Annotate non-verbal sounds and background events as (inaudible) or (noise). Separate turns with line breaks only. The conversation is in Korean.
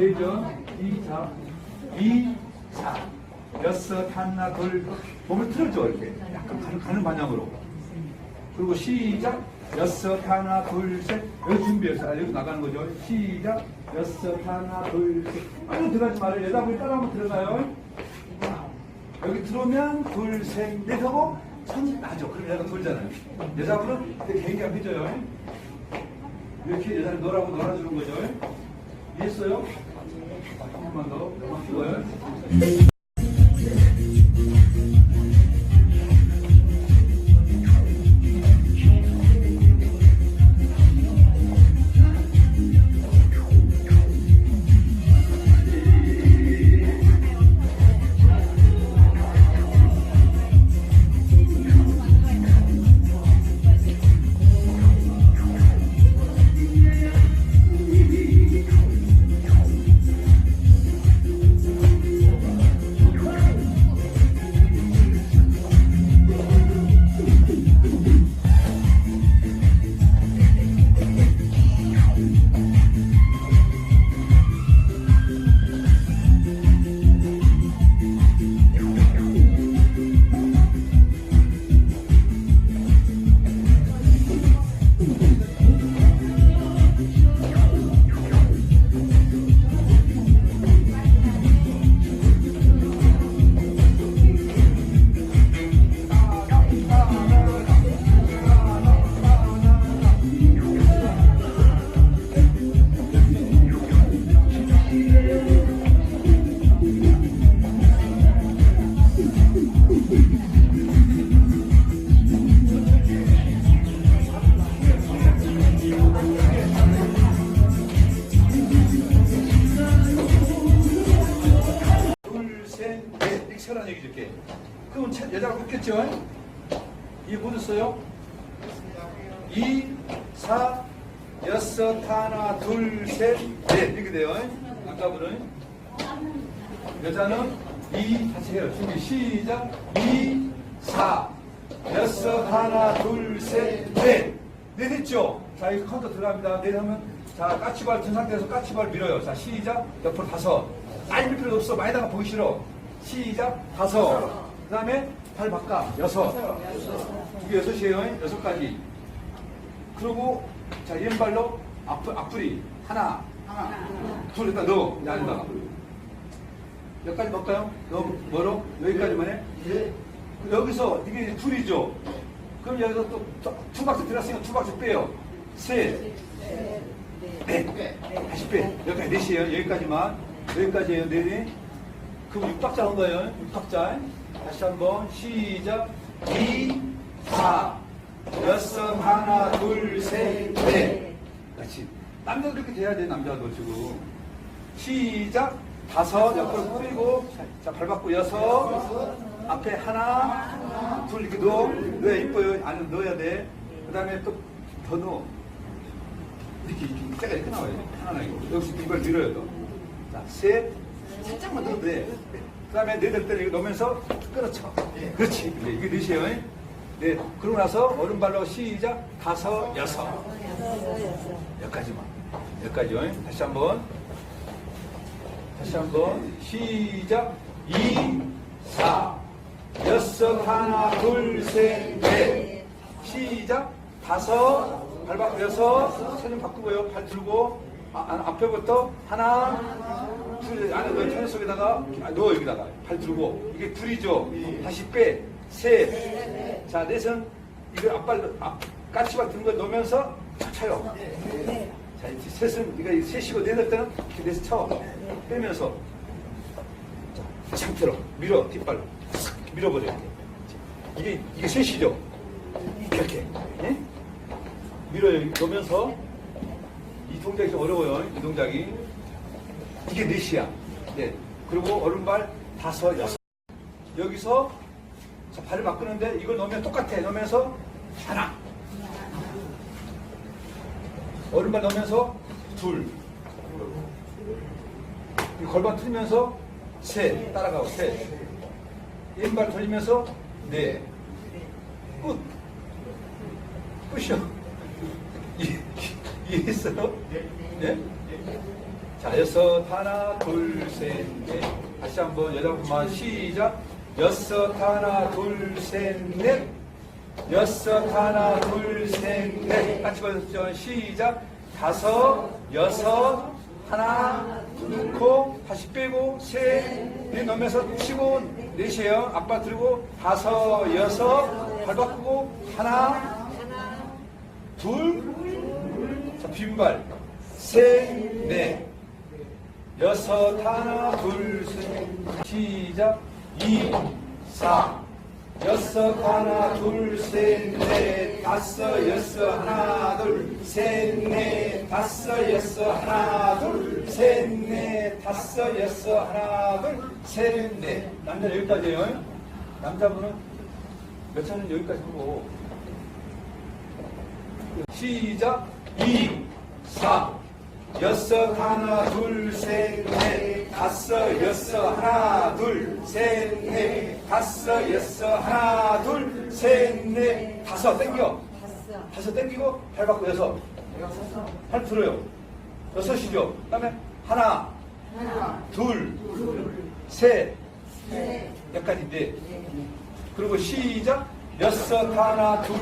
자, 이, 사. 여섯, 하나, 둘, 몸을 틀어줘, 이렇게. 약간 가는, 방향으로. 그리고 시작. 여섯, 하나, 둘, 셋. 여기 준비해서, 아, 여기 나가는 거죠. 시작. 여섯, 하나, 둘, 셋. 아무 들어가지 말아요. 여자분이 따라 한번 들어가요. 여기 들어오면 둘, 셋, 넷 하고 손이 나죠. 그럼 여자가 돌잖아요. 여자분은 개인기가 해줘요. 이렇게 여자를 놀라고 놀아주는 거죠. 이해했어요? 한 번만 더. 얘기죠, 이렇게. 그러면 차- 여자가 웃겠죠? 이해 못했어요? 이, 사, 여섯, 하나, 둘, 셋, 넷. 이렇게 돼요. 남자분은. 여자는 이, 다시 해요. 준비, 시작. 이, 사, 여섯, 하나, 둘, 셋, 넷. 넷 했죠? 자, 이 카운터 들어갑니다. 넷 하면, 자, 까치발 든 상태에서 까치발 밀어요. 자, 시작. 옆으로 다섯. 밀 필요 없어. 많이다가 보기 싫어. 시작. 다섯. 그 다음에 발 바꿔. 여섯. 이게 여섯이에요. 여섯 가지. 그리고, 자, 왼발로 앞, 앞구리. 하나. 둘, 일단 넣어. 이 안에다가. 여기까지 넣을까요? 너무 멀어? 여기까지만 해? 여기서 이게 이제 둘이죠. 그럼 여기서 또 두 박스 들었으니까 두 박스 빼요. 셋, 넷, 다시 빼. 여기까지 넷이에요. 여기까지만. 여기까지예요. 넷이. 그럼 6박자 한 거예요. 6박자. 다시 한번 시작. 2, 4, 여섯, 하나, 둘, 셋, 넷. 그렇지. 남자도 이렇게 돼야 돼, 남자도 지금. 시작. 다섯, 옆으로 뿌리고, 자, 발 받고 여섯, 앞에 하나, 둘 이렇게 넣어. 넣어야 이뻐요. 안에 넣어야 돼. 그 다음에 또 더 넣어. 이렇게, 이렇게, 이렇게 나와요. 편안하게. 여기서 이걸 밀어요, 또. 자, 셋, 살짝만 넣어도 돼. 그 다음에 네들 때는 이거 넣으면서 끌어쳐. 그렇지. 이제 이게 넷이에요. 네. 그러고 나서 오른발로 시작. 다섯, 여섯. 여기까지만. 여기까지요. 다시 한 번. 다시 한 번. 시작. 2, 4, 여섯, 하나, 둘, 셋, 넷. 시작. 다섯, 발 바꾸고 여섯, 손좀 바꾸고요. 발 들고, 아, 아, 앞에부터 하나, 둘, 안에 넣어, 천에 속에다가, 아, 넣어, 여기다가. 발 들고. 이게 둘이죠. 다시 빼. 셋. 자, 넷은, 이거 앞발, 앞, 까치발 든거 넣으면서 쳐요. 자, 이제 셋은, 이 셋이고 넷을 때는 이렇게 넷을 쳐. 빼면서. 자, 상태로 밀어, 뒷발로. 싹 밀어버려. 이게, 이게 셋이죠. 이렇게. 예? 밀어요. 넣으면서. 이 동작이 좀 어려워요. 이 동작이. 이게 넷이야. 네. 그리고 오른발 다섯, 여섯. 여기서 자, 발을 바꾸는데 이걸 넣으면 똑같아. 넣으면서 하나. 오른발 넣으면서 둘. 이 골반 틀면서 셋. 따라가고 셋. 왼발 돌리면서 넷. 끝. 끝이요. (laughs) 이- 이해했어요? 예? 자, 여섯, 하나, 둘, 셋, 넷. 다시 한번 여자분만 시작. 여섯, 하나, 둘, 셋, 넷. 여섯, 하나, 둘, 셋, 넷. 같이 봐주시죠. 시작. 다섯, 여섯, 하나, 넣고, 다시 빼고, 셋, 넷 넣으면서 치고, 넷이에요. 아빠 들고, 다섯, 여섯, 발 바꾸고, 하나, 둘, 자, 빈발. 셋, 넷. 여섯, 하나, 둘, 셋. 시작. 이, 사. 여섯, 하나, 둘, 셋, 넷. 다섯, 여섯, 하나, 둘, 셋, 넷. 다섯, 여섯, 하나, 둘, 셋, 넷. 다섯, 여섯, 하나, 둘, 셋, 넷. 남자 여기까지예요. 남자분은 몇 차는 여기까지 하고. 시작. 2, 4, 여섯, 하나, 둘, 셋, 넷, 다섯, 여섯, 하나, 둘, 셋, 넷, 다섯, 여섯, 하나, 둘, 셋, 넷, 다섯, 땡겨.
다섯,
다섯 땡기고, 발 바꾸 여섯. 팔 들어요. 여섯이죠. 그 다음에 하나,
하나,
둘,
둘,
셋,
셋,
여기까지인데.
넷.
그리고 시작. 여섯, 하나, 둘,